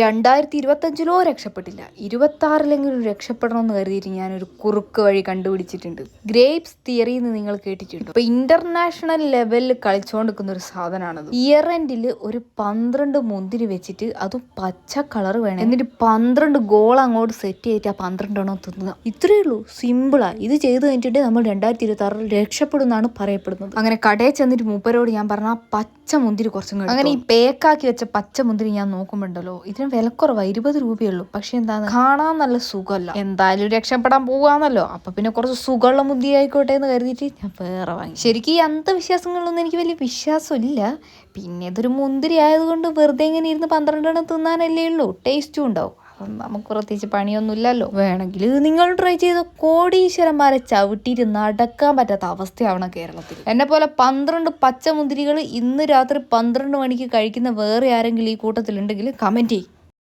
രണ്ടായിരത്തി ഇരുപത്തഞ്ചിലോ രക്ഷപ്പെട്ടില്ല. ഇരുപത്താറിലെങ്കിലും രക്ഷപ്പെടണമെന്ന് കരുതിയിട്ട് ഞാനൊരു കുറുക്ക് വഴി കണ്ടുപിടിച്ചിട്ടുണ്ട്. ഗ്രേപ്സ് തിയറി എന്ന് നിങ്ങൾ കേട്ടിട്ടുണ്ട്? ഇപ്പൊ ഇന്റർനാഷണൽ ലെവലിൽ കളിച്ചുകൊണ്ടിരിക്കുന്ന ഒരു സാധനമാണത് ഇയർ എൻഡിൽ ഒരു പന്ത്രണ്ട് മുന്തിരി വെച്ചിട്ട് അത് പച്ച കളർ വേണം. എന്നിട്ട് പന്ത്രണ്ട് ഗോൾ അങ്ങോട്ട് സെറ്റ് ചെയ്തിട്ട് ആ പന്ത്രണ്ടെണ്ണം തിന്നുക. ഇത്രയേ ഉള്ളൂ. സിമ്പിളാ ഇത് ചെയ്ത് കഴിഞ്ഞിട്ട് നമ്മൾ രണ്ടായിരത്തി ഇരുപത്തി ആറിൽ രക്ഷപ്പെടുന്നതാണ് പറയപ്പെടുന്നത്. അങ്ങനെ കടയിൽ ചെന്നിട്ട് മൂപ്പരോട് ഞാൻ പറഞ്ഞ ആ പച്ച മുന്തിരി കുറച്ചും അങ്ങനെ ഈ പേക്കാക്കി വെച്ച പച്ച മുന്തിരി ഞാൻ നോക്കുമ്പോണ്ടല്ലോ ഇതിന് വിലക്കുറവാ ഇരുപത് രൂപയുള്ളൂ പക്ഷെ എന്താണ് കാണാൻ നല്ല സുഖമല്ല. എന്തായാലും രക്ഷപ്പെടാൻ പോവാന്നല്ലോ. അപ്പൊ പിന്നെ കുറച്ച് സുഖമുള്ള മുന്തി ആയിക്കോട്ടെ എന്ന് കരുതിയിട്ട് ഞാൻ വേറെ വാങ്ങി. ശരിക്കും ഈ അന്ധവിശ്വാസങ്ങളൊന്നും എനിക്ക് വലിയ വിശ്വാസമില്ല. പിന്നെ ഇതൊരു മുന്തിരി ആയതുകൊണ്ട് വെറുതെ ഇങ്ങനെ ഇരുന്ന് പന്ത്രണ്ടെണ്ണം തിന്നാനല്ലേ ഉള്ളൂ. ടേസ്റ്റും ഉണ്ടാവും. നമുക്ക് പ്രത്യേകിച്ച് പണിയൊന്നുമില്ലല്ലോ. വേണമെങ്കിൽ നിങ്ങൾ ട്രൈ ചെയ്ത കോടീശ്വരന്മാരെ ചവിട്ടിയിട്ട് നടക്കാൻ പറ്റാത്ത അവസ്ഥയാവണം കേരളത്തിൽ. എന്നെ പോലെ പന്ത്രണ്ട് പച്ചമുന്തിരികൾ ഇന്ന് രാത്രി പന്ത്രണ്ട് മണിക്ക് കഴിക്കുന്ന വേറെ ആരെങ്കിലും ഈ കൂട്ടത്തിലുണ്ടെങ്കിൽ കമന്റ് ചെയ്യും.